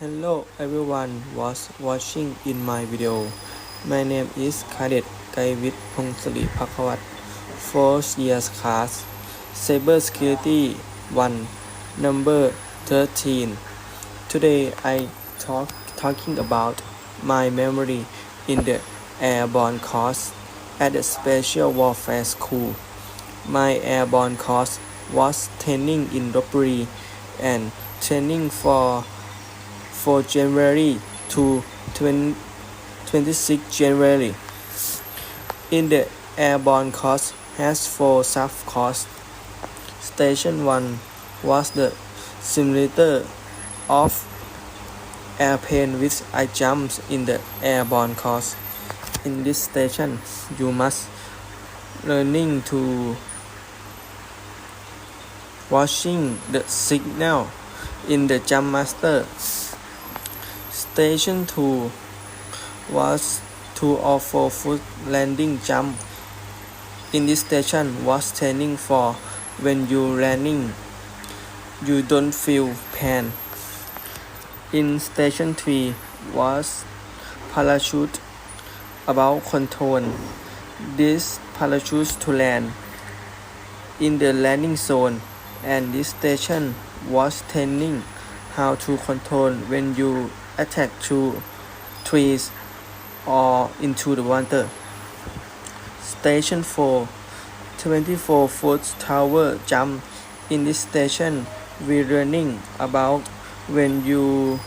Hello everyone was watching in my video. My name is Cadet Gaiwit Pongsri Phakawat. Fourth years class. Cybersecurity 1. Number 13. Today I talk talking about my memory in the airborne course at the Special Warfare School. My airborne course was training in robbery and training for 4 January to 20, 26 January. In the airborne course has four sub course. Station 1 was the simulator of airplane which I jumped in the airborne course. In this station, you must learning to watching the signal in the jump master. Station 2 was 2 or 4 foot landing jump. In this station was training for when you landing you don't feel pain. In station 3 was parachute about control. This parachute to land in the landing zone and this station was training how to control when you attack to trees or into the water. Station 4 24 foot tower jump in this station we're learning about when you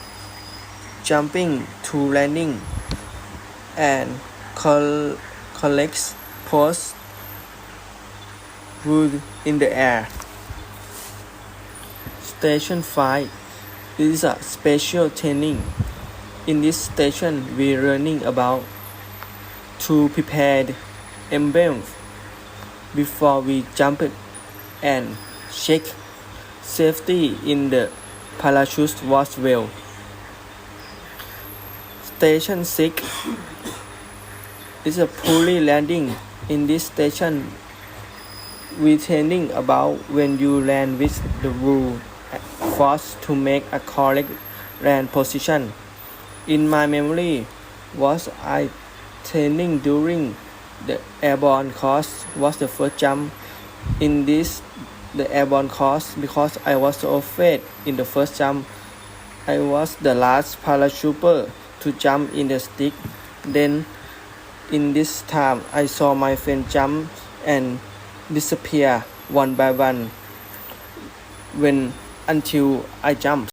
jumping to landing and col- collect post wood in the air. Station 5 is a special training. In this station, we're learning about to prepare the before we jump it and check safety in the parachute was well. Station 6 is a pulley landing. In this station, we training about when you land with the rule force to make a correct land position. In my memory, was I training during the airborne course was the first jump in this the airborne course because I was so afraid in the first jump. I was the last paratrooper to jump in the stick. Then in this time I saw my friend jump and disappear one by one when until I jumped.